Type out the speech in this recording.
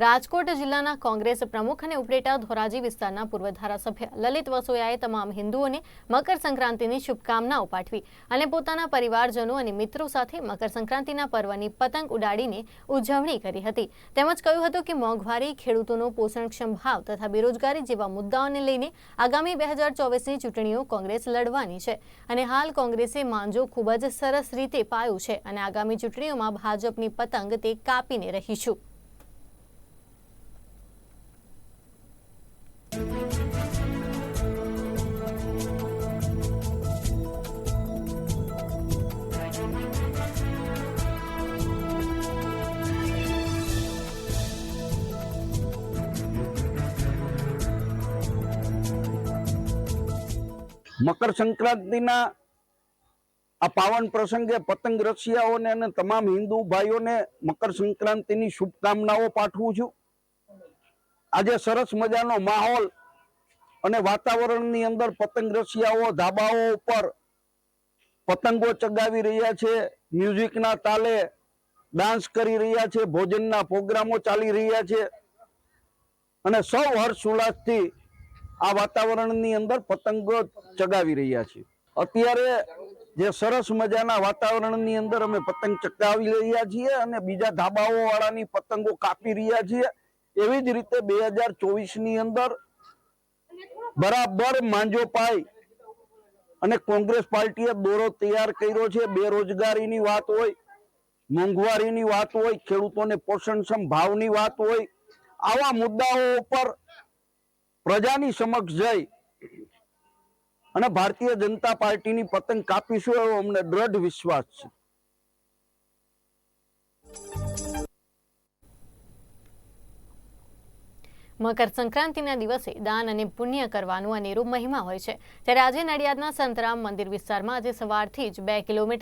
રાજકોટ જિલ્લાના કોંગ્રેસ પ્રમુખ અને ઉપલેટા ધોરાજી વિસ્તારના પૂર્વ ધારાસભ્ય લલિત વસોયાએ તમામ હિન્દુઓને મકર સંક્રાંતિની શુભકામનાઓ પાઠવી અને પોતાના પરિવારજનો અને મિત્રો સાથે મકર સંક્રાંતિના પર્વની પતંગ ઉડાડીને ઉજવણી કરી હતી. તેમજ કહ્યું હતું કે મોંઘવારી, ખેડૂતોનો પોષણક્ષમ ભાવ તથા બેરોજગારી જેવા મુદ્દાઓને લઈને આગામી બે હજાર ચોવીસની ચૂંટણીઓ કોંગ્રેસ લડવાની છે અને હાલ કોંગ્રેસે માંજો ખૂબ જ સરસ રીતે પાયું છે અને આગામી ચૂંટણીઓમાં ભાજપની પતંગ તે કાપીને રહીશું. મકર સંક્રાંતિના આ પાવન પ્રસંગે પતંગ રસિયાઓને અને તમામ હિન્દુ ભાઈઓને મકર સંક્રાંતિની શુભકામનાઓ પાઠવું છું. આજે સરસ મજાનો માહોલ અને વાતાવરણની અંદર પતંગ રસિયાઓ, ધાબાઓ ઉપર પતંગો ચગાવી રહ્યા છે, મ્યુઝિકના તાલે ડાન્સ કરી રહ્યા છે, ભોજનના પ્રોગ્રામો ચાલી રહ્યા છે અને સૌ હર્ષ ઉલ્લાસથી આ વાતાવરણની અંદર પતંગો ચગાવી રહ્યા છે અત્યારે જે સરસ મજાના વાતાવરણની અંદર અમે પતંગ ચગાવી રહ્યા છીએ અને બીજા ધાબાઓ વાળાની પતંગો કાપી રહ્યા છીએ. એવી જ રીતે બે હજાર ચોવીસની અંદર બરાબર માંજો પાય અને કોંગ્રેસ પાર્ટીએ દોરો તૈયાર કર્યો છે. બેરોજગારીની વાત હોય, મોંઘવારીની વાત હોય, ખેડૂતોને પોષણક્ષમ ભાવની વાત હોય, આવા મુદ્દાઓ ઉપર પ્રજાની સમક્ષ જઈ અને ભારતીય જનતા પાર્ટીની પતંગ કાપીશું એવો અમને દ્રઢ વિશ્વાસ છે. મકર સંક્રાંતિના દિવસે દાન અને પુણ્ય કરવાનું અનેરો મહિમા હોય છે. ત્યારે આજે નડિયાદના સંતરામ મંદિર વિસ્તારમાં આજે સવારથી જ બે કિલોમીટર